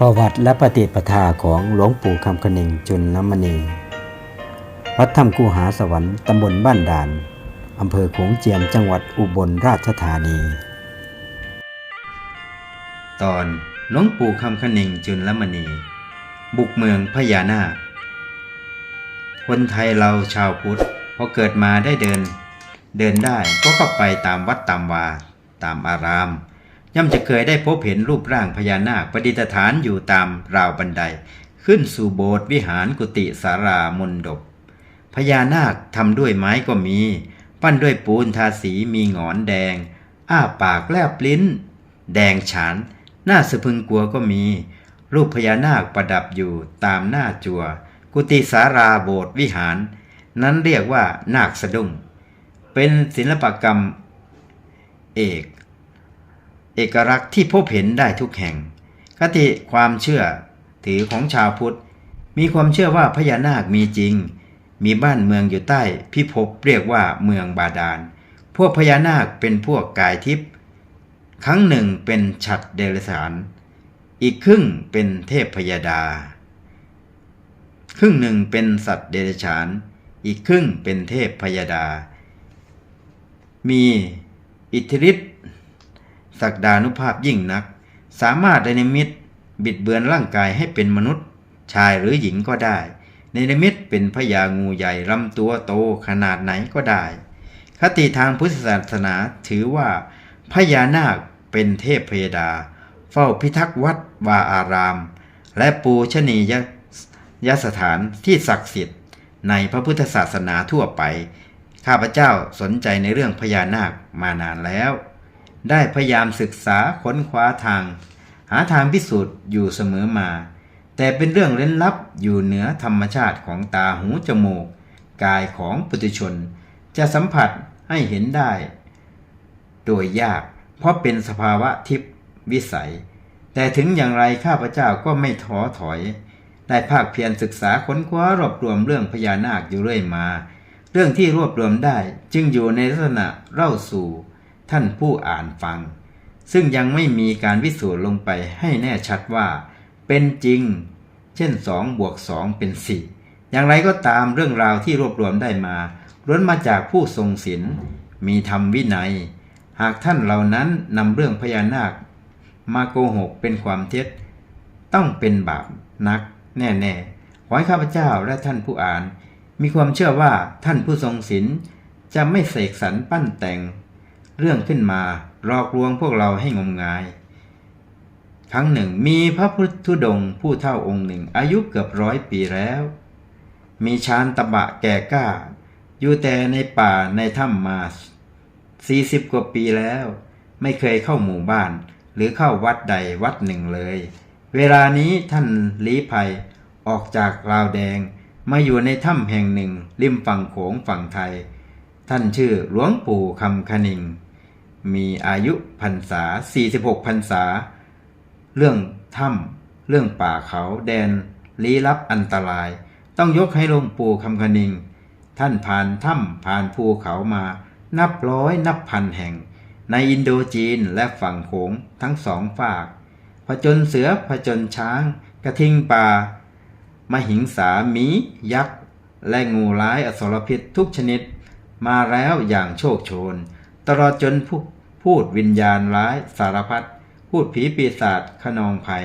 ประวัติและปฏิปทาของหลวงปู่คำคนึงจุลมณี วัดถ้ำกูหาสวรรค์ตำบลบ้านด่าน อำเภอโขงเจียมจังหวัดอุบลราชธานี ตอนหลวงปู่คำคนึงจุลมณี บุกเมืองพญานาค คนไทยเราชาวพุทธพอเกิดมาได้เดิน เดินได้ก็เข้าไปตามวัดตามวา ตามอาราม ย่อมจะเคยได้พบเห็นรูปร่างพญานาคประดิษฐานอยู่ตามราวบันได ขึ้นสู่โบสถ์วิหารกุฏิสารามนดบพญานาคทำด้วยไม้ก็มี ปั้นด้วยปูนทาสีมีหงอนแดง อ้าปากแลบลิ้น แดงฉานหน้าสะพึงกลัวก็มี รูปพญานาคประดับอยู่ตามหน้าจัว กุฏิสาราโบสถ์วิหาร นั้นเรียกว่านาคสะดุ้งเป็นศิลปกรรมเอก เอกลักษณ์ที่พบเห็นได้ทุกแห่ง คติความเชื่อถือของชาวพุทธ มีความเชื่อว่าพญานาคมีจริง มีบ้านเมืองอยู่ใต้พิภพเรียกว่าเมืองบาดาล พวกพญานาคเป็นพวกกายทิพย์ครั้งหนึ่งเป็นฉัดเดรัจฉานอีกครึ่งเป็นเทพพยาดา ครึ่งหนึ่งเป็นสัตว์เดรัจฉาน อีกครึ่งเป็นเทพพยาดา มีอิทธิฤทธิ์ ศักดานุภาพยิ่งนัก สามารถในนิมิตบิดเบือนร่างกายให้เป็นมนุษย์ ชายหรือหญิงก็ได้ในนิมิตเป็นพญางูใหญ่ลำตัวโตขนาดไหนก็ได้ คติทางพุทธศาสนาถือว่าพญานาคเป็นเทพพยดา เฝ้าพิทักษ์วัดวาอาราม และปูชนียยสถานที่ศักดิ์สิทธิ์ ในพระพุทธศาสนาทั่วไป ข้าพเจ้าสนใจในเรื่องพญานาคมานานแล้ว ได้พยายามศึกษาค้นคว้าทาง หาทางพิสูจน์อยู่เสมอมา แต่เป็นเรื่องเล่นลับอยู่เหนือธรรมชาติของตาหูจมูก กายของปุถุชน จะสัมผัสให้เห็นได้ โดยยากเพราะเป็นสภาวะทิพวิสัย แต่ถึงอย่างไรข้าพเจ้าก็ไม่ท้อถอย ได้ภาคเพียรศึกษาค้นคว้ารวบรวมเรื่องพญานาคอยู่เรื่อยมา เรื่องที่รวบรวมได้จึงอยู่ในลักษณะเล่าสู่ ท่านผู้อ่านฟัง ซึ่งยังไม่มีการพิสูจน์ลงไปให้แน่ชัดว่า เป็นจริง เช่น2บวก2เป็น 4 อย่างไรก็ตามเรื่องราวที่รวบรวมได้มาล้วนมาจากผู้ทรงศีลมีธรรมวินัย หากท่านเหล่านั้นนำเรื่องพญานาค มาโกหกเป็นความเท็จ ต้องเป็นบาปนักแน่ๆ ขอให้ข้าพเจ้าและท่านผู้อ่าน มีความเชื่อว่าท่านผู้ทรงศีลจะไม่เสกสรรปั้นแต่ง เรื่องขึ้นมาหลอกลวงพวกเราให้งมงาย ครั้งหนึ่งมีพระพุทธุดงผู้เท่าองค์หนึ่งอายุเกือบร้อยปีแล้ว มีชานตะบะแก่กล้า อยู่แต่ในป่าในถ้ำมาสี่สิบกว่าปีแล้ว ไม่เคยเข้าหมู่บ้าน หรือเข้าวัดใดวัดหนึ่งเลย เวลานี้ท่านลี้ภัยออกจากลาวแดงมาอยู่ในถ้ำแห่งหนึ่งริมฝั่งโขงฝั่งไทย ท่านชื่อหลวงปู่คำคณิง มีอายุพรรษา 46พรรษา เรื่องถ้ำเรื่องป่าเขาแดนลี้ลับอันตราย ต้องยกให้หลวงปู่คำคณิง ท่านผ่านถ้ำผ่านภูเขามา นับร้อยนับพันแห่ง ในอินโดจีนและฝั่งโขงทั้งสองฝาก ผจญเสือผจญช้าง กระทิงป่ามหิงสาหมี ยักษ์ และงูร้ายอสรพิษทุกชนิด มาแล้วอย่างโชคโชน ตลอดจนพู พูดวิญญาณร้ายสารพัดพูดผีปีศาจขนองภัย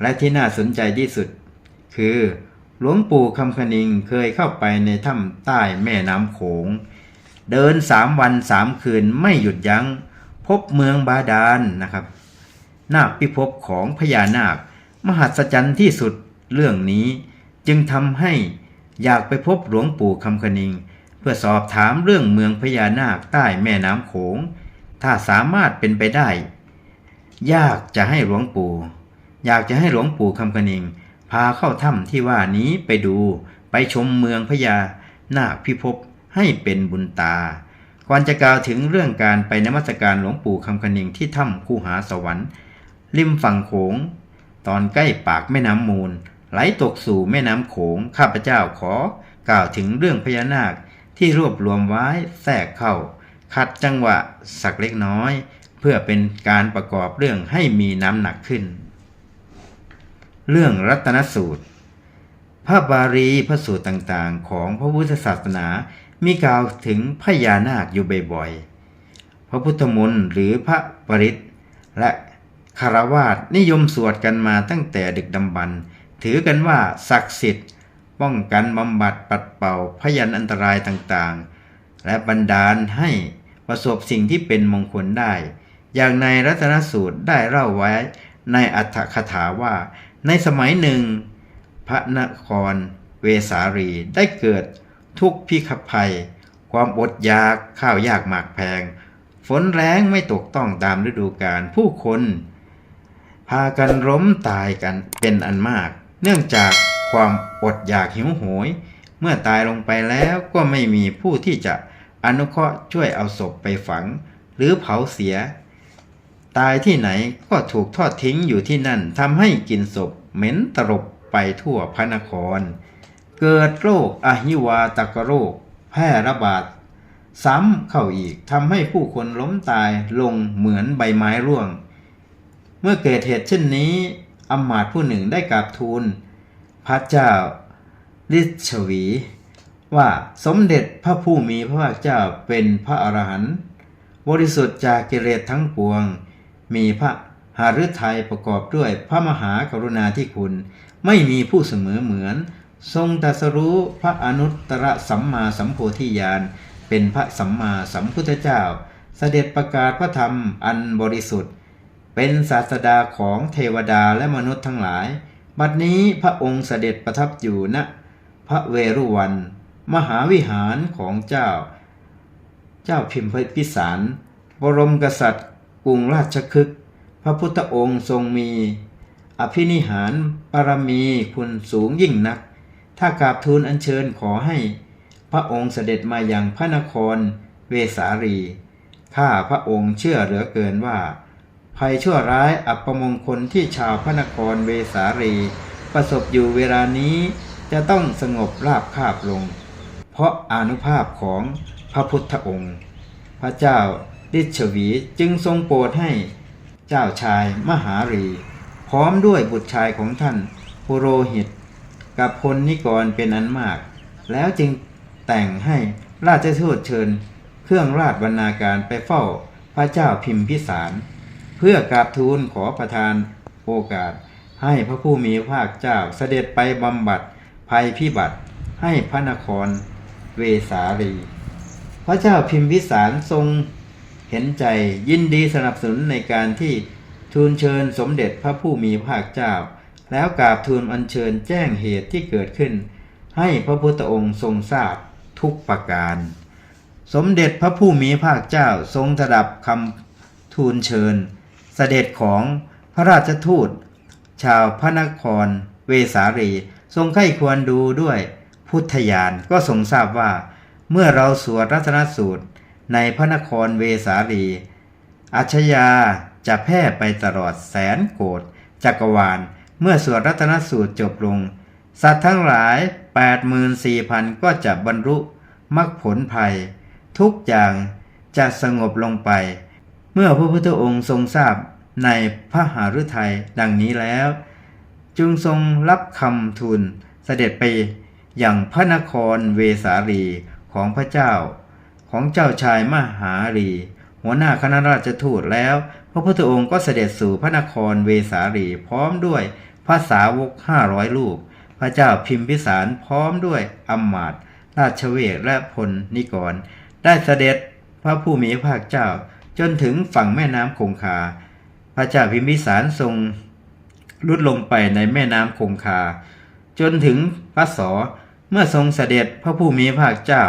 และที่น่าสนใจที่สุด คือหลวงปู่คำคณิงเคยเข้าไปในถ้ำใต้แม่น้ำโขง เดินสามวันสามคืนไม่หยุดยัง้ง พบเมืองบาดาลนนะครับ นาคพิภพของพญานาค มหัศจรรย์ที่สุดเรื่องนี้จึงทำให้อยากไปพบหลวงปู่คำคณิง เพื่อสอบถามเรื่องเมืองพญานาคใต้แม่น้ำโขง ถ้าสามารถเป็นไปได้ ยากจะให้หลวงปู่ อยากจะให้หลวงปู่คำคณิง พาเข้าถ้ำที่ว่านี้ไปดู ไปชมเมืองพญานาคพิภพให้เป็นบุญตา ก่อนจะกล่าวถึงเรื่องการไปนมัสการหลวงปู่คำคณิงที่ถ้ำคู่หาสวรรค์ ริมฝั่งโขง ตอนใกล้ปากแม่น้ำมูล ไหลตกสู่แม่น้ำโขง ข้าพเจ้าขอกล่าวถึงเรื่องพญานาคที่รวบรวมไว้แทรกเข้า ขัดจังหวะสักเล็กน้อย เพื่อเป็นการประกอบเรื่องให้มีน้ำหนักขึ้น เรื่องรัตนสูตร พระบาลีพระสูตรต่างๆ ของพระพุทธศาสนามีกล่าวถึงพญานาคอยู่บ่อยๆ พระพุทธมนต์หรือพระปริตและคารวาสนิยมสวดกันมาตั้งแต่ดึกดำบรรถือกันว่าศักดิ์สิทธิ์ ป้องกันบำบัดปัดเป่าพยันอันตรายต่างๆ และบันดาลให้ ประสบสิ่งที่เป็นมงคลได้ อย่างในรัตนสูตรได้เล่าไว้ในอัตถคถาว่า ในสมัยหนึ่ง พระนครเวสาลีได้เกิดทุกข์พิคภัย ความอดอยากข้าวยากหมากแพง ฝนแรงไม่ตกต้องตามฤดูกาลผู้คน พากันล้มตายกันเป็นอันมาก เนื่องจากความอดอยากหิวโหย เมื่อตายลงไปแล้วก็ไม่มีผู้ที่จะ อนุเคราะห์ช่วยเอาศพไปฝัง หรือเผาเสีย ตายที่ไหนก็ถูกทอดทิ้งอยู่ที่นั่นทำให้กลินศพเหม็นตลบไปทั่วพระนคร เกิดโรคอหิวาตกโรค แพร่ระบาด ซ้ำเข้าอีกทำให้ผู้คนล้มตายลงเหมือนใบไม้ร่วง เมื่อเกิดเหตุเช่นนี้อำมาตย์ผู้หนึ่งได้กราบทูลพระเจ้าลิชวี ว่าสมเด็จพระผู้มีพระภาคเจ้าเป็นพระอรหันต์บริสุทธิ์จากกิเลสทั้งปวง มีพระหฤทัยประกอบด้วยพระมหากรุณาธิคุณ ไม่มีผู้เสมอเหมือน ทรงตรัสรู้พระอนุตตรสัมมาสัมโพธิญาณเป็นพระสัมมาสัมพุทธเจ้า เสด็จประกาศพระธรรมอันบริสุทธิ์ เป็นศาสดาของเทวดาและมนุษย์ทั้งหลาย บัดนี้พระองค์เสด็จประทับอยู่ณพระเวรุวัน มหาวิหารของเจ้า เจ้าพิมพพิสาร บรมกษัตริย์กรุงราชคฤห์พระพุทธองค์ทรงมี อภินิหารบารมีคุณสูงยิ่งนัก ถ้ากราบทูลอัญเชิญขอให้ พระองค์เสด็จมาอย่างพระนครเวสาลี ข้าพระองค์เชื่อเหลือเกินว่า ภัยชั่วร้ายอัปมงคลที่ชาวพระนครเวสาลี ประสบอยู่เวลานี้จะต้องสงบราบคาบลง เพราะอนุภาพของพระพุทธองค์ พระเจ้าดิชวีจึงทรงโปรดให้เจ้าชายมหารี พร้อมด้วยบุตรชายของท่านปุโรหิต กับพลนิกรเป็นอันมาก แล้วจึงแต่งให้ราชทูตเชิญ เครื่องราชบรรณาการไปเฝ้าพระเจ้าพิมพิสาร เพื่อกราบทูลขอประทานโอกาส ให้พระผู้มีพระภาคเจ้าเสด็จไปบำบัดภัยพิบัติให้พระนคร เวสาลี พระเจ้าพิมพิสารทรงเห็นใจยินดีสนับสนุนในการที่ทูลเชิญสมเด็จพระผู้มีพระภาคเจ้า แล้วกราบทูลอัญเชิญแจ้งเหตุที่เกิดขึ้น ให้พระพุทธองค์ทรงทราบทุกประการ สมเด็จพระผู้มีพระภาคเจ้าทรงถดับคำทูลเชิญ เสด็จของพระราชทูต ชาวพระนครเวสาลี ทรงไข้ควรดูด้วย พุทธญาณก็ทรงทราบว่า เมื่อเราสวดรัตนสูตรในพระนครเวสาลีอัจฉยาจะแพร่ไปตลอดแสนโกดจักรวาล เมื่อสวดรัตนสูตรจบลง สัตว์ทั้งหลาย 84,000 ก็จะบรรลุมรรคผลภัย ทุกอย่างจะสงบลงไป เมื่อพระพุทธองค์ทรงทราบในพระหฤทัยดังนี้แล้ว จึงทรงรับคำทูลเสด็จไป อย่างพระนครเวสาลีของพระเจ้า ของเจ้าชายมหาลี หัวหน้าคณะราชทูตแล้ว พระพุทธองค์ก็เสด็จสู่พระนครเวสาลีพร้อมด้วยพระสาวกห้าร้อยลูก พระเจ้าพิมพิสารพร้อมด้วยอำมาตราชเวทและพลนิกร ได้เสด็จพระผู้มีพระภาคเจ้าจนถึงฝั่งแม่น้ำคงคา พระเจ้าพิมพิสารทรงลุดลงไปในแม่น้ำคงคา จนถึงพระสอเมื่อทรงเสด็จพระผู้มีพระภาคเจ้า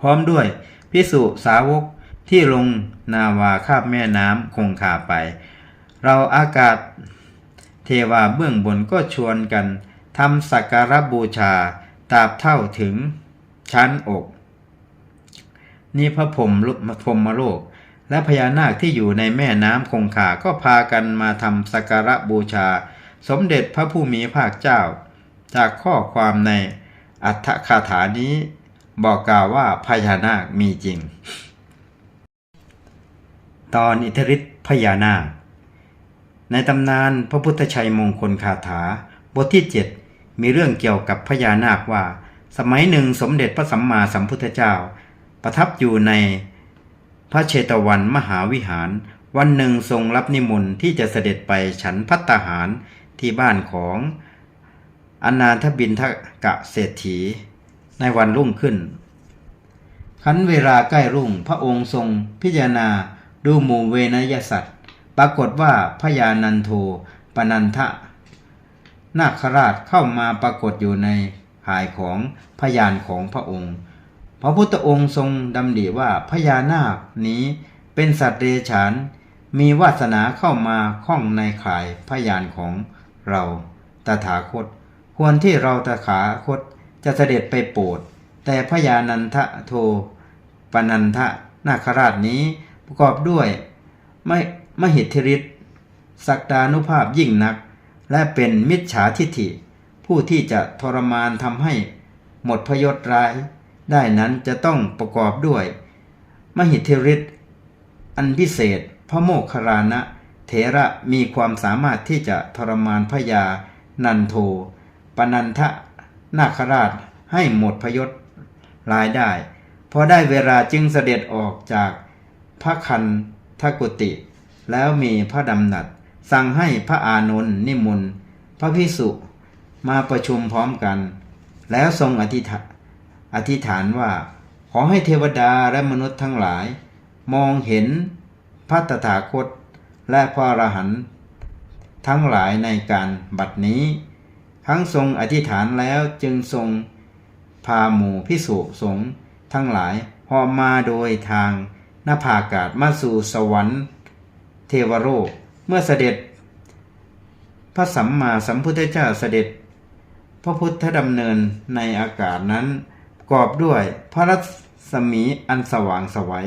พร้อมด้วยพิสุสาวกที่ลงนาวาข้ามแม่น้ำคงคาไป เราอากาศเทวาเบื้องบนก็ชวนกันทำสักการบูชาตราบเท่าถึงชั้นอก นี่พระพรมพรหมโลก และพญานาคที่อยู่ในแม่น้ำคงคาก็พากันมาทำสักการบูชา สมเด็จพระผู้มีพระภาคเจ้า จากข้อความในอัตถคาถานี้บอกกล่าวว่าพญานาคมีจริง ตอนอิทธิฤทธิพญานาค ในตำนานพระพุทธชัยมงคลคาถา บทที่ 7 มีเรื่องเกี่ยวกับพญานาคว่า สมัยหนึ่งสมเด็จพระสัมมาสัมพุทธเจ้า ประทับอยู่ในพระเชตวันมหาวิหาร วันหนึ่งทรงรับนิมนต์ที่จะเสด็จไปฉันพัตตาหาร ที่บ้านของอนาถบินทกะเศรษฐีในวันรุ่งขึ้นคันเวลาใกล้รุ่งพระองค์ทรงพิจารณาดูหมู่เวนยสัตว์ ปรากฏว่าพญานันโทปนันทะ นาคราชเข้ามาปรากฏอยู่ในภายของพยานของพระองค์ พระพุทธองค์ทรงดำริว่าพญานาคนี้เป็นสัตว์เดรัจฉานมีวาสนาเข้ามาข้องในข่ายพยานของ เราตถาคต ควรที่เราตถาคตจะเสด็จไปโปรด แต่พญานันทะโทปนันทะนาคราชนี้ประกอบด้วย ไม่มหิทธิฤทธิ์ศักดานุภาพยิ่งนัก และเป็นมิจฉาทิฐิ ผู้ที่จะทรมานทำให้หมดพยศร้าย ได้นั้นจะต้องประกอบด้วย มหิทธิฤทธิ์อันพิเศษพระโมคคัลลานะ เถระมีความสามารถที่จะทรมานพญานันโทปนันทะนาคราชให้หมดพยศรายได้ พอได้เวลาจึงเสด็จออกจากพระคันทกุติ แล้วมีพระดำนัด สั่งให้พระอานนท์นิมนต์พระพิสุมาประชุมพร้อมกัน แล้วทรงอธิษฐานอธิษฐานว่า ขอให้เทวดาและมนุษย์ทั้งหลาย มองเห็นพระตถาคต และพระอรหันต์ทั้งหลายในการบัดนี้ ทั้งทรงอธิษฐานแล้วจึงทรงพาหมู่พิสุสงฆ์ทั้งหลายหอมมาโดยทางหน้าผากาศมาสู่สวรรค์เทวโลกเมื่อเสด็จ พระสัมมาสัมพุทธเจ้าเสด็จ พระพุทธดำเนินในอากาศนั้นประกอบด้วยพระรัศมีอันสว่างสวัย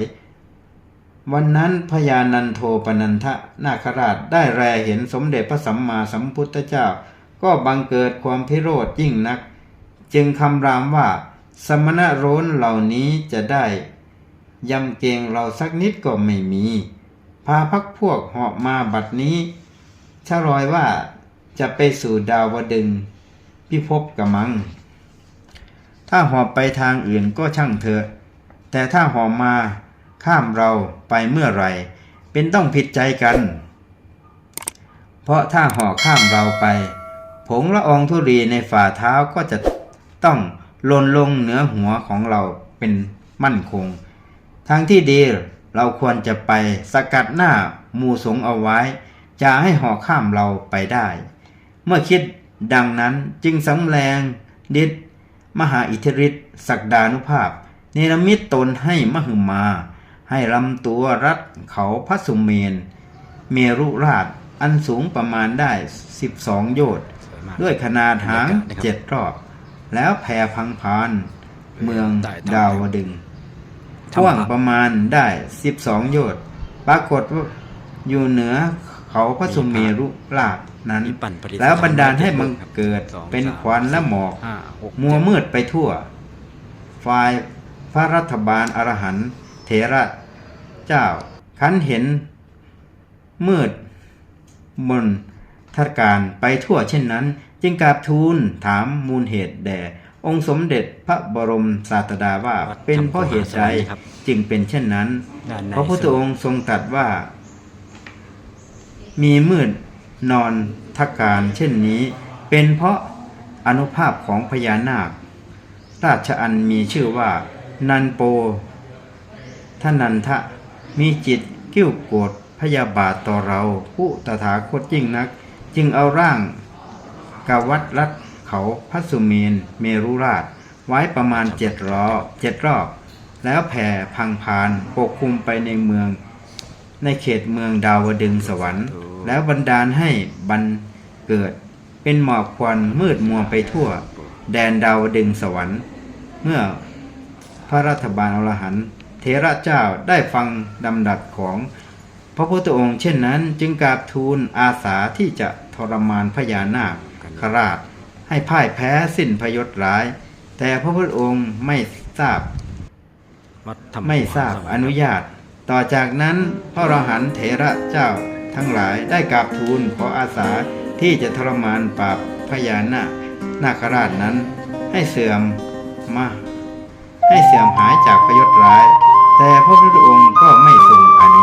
วันนั้นพญานันโทปนันทะนาคราชได้แลเห็นสมเด็จพระสัมมาสัมพุทธเจ้า ก็บังเกิดความพิโรธยิ่งนัก จึงคำรามว่าสมณะโร้นเหล่านี้จะได้ยำเกงเราสักนิดก็ไม่มี พาพักพวกเหาะมาบัดนี้ชะรอยว่าจะไปสู่ดาวดึงพิภพกะมัง ถ้าหอบไปทางอื่นก็ช่างเถอะ แต่ถ้าหอบมา ข้ามเราไปเมื่อไหร่ เป็นต้องผิดใจกัน เพราะถ้าห่อข้ามเราไป ผงละอองธุรีในฝ่าเท้าก็จะต้องลนลงเหนือหัวของเราเป็นมั่นคง ทางที่ดีเราควรจะไปสกัดหน้ามูสงเอาไว้ จะให้ห่อข้ามเราไปได้ เมื่อคิดดังนั้นจึงสำแรงฤทธิ์มหาอิทธิฤทธิ์ศักดานุภาพ เนรมิตตนให้มหึมา ให้ลำตัวรัดเขาพระสุเมน เมรุราชอันสูงประมาณได้ 12 โยชน์สวยมากด้วยขนาดหางบรรยากาศนะครับเจ็ดรอบ แล้วแผ่พังพาน เมืองได้ได้ดาวดึงส์ทำกว้างภาพประมาณได้ 12 โยชน์ปรากฏว่าอยู่เหนือเขาพระสุเมรุราชนั้นมีปั่นปฏิแล้วบันดาลให้มันครับเกิดสองเป็นสามควันและหมอกห้าหกมัวมืดไปทั่ว ฝ่ายพระรัฐบาลอรหันต์เถระ เจ้า คันเห็น มืดมนทัดการไปทั่วเช่นนั้น จึงกราบทูลถามมูลเหตุแด่องค์สมเด็จพระบรมศาสดาว่าวัดเป็นเพราะเหตุใดครับจึงเป็นเช่นนั้นด้านในพระพุทธองค์ทรงตรัสว่า มีมืดนอนทักการเช่นนี้ เป็นเพราะอนุภาพของพญานาค ราชอันมีชื่อว่า นันโปทนันทะ มีจิตกิ้วโกรธพยาบาทต่อเรา ผู้ตถาคตยิ่งนัก จึงเอาร่างกาวัดรัดเขาพัสุเมนเมรุราช ไว้ประมาณเจ็ดรอเจ็ดรอบ แล้วแผ่พังพานปกคลุมไปในเมือง ในเขตเมืองดาวดึงสวรรค์ แล้วบันดาลให้บันเกิด เป็นหมอกควันมืดมัวไปทั่ว แดนดาวดึงส์สวรรค์ เมื่อพระรัฐบาลอรหันต์ เทระเจ้าได้ฟังดำดัดของพระพุทธองค์เช่นนั้นจึงกราบทูลอาสาที่จะทรมานพญานาคขราช ให้พ่ายแพ้สิ้นพยศร้าย แต่พระพุทธองค์ไม่ทราบไม่ทราบอนุญาต ต่อจากนั้นพระอรหันเถระเจ้าทั้งหลายได้กราบทูลขออาสาที่จะทรมานปราบพญานาคนาคราชนั้น ให้เสื่อมมาให้เสื่อมหายจากพยศร้าย แต่พระพุทธองค์ก็ไม่ทรงอนุ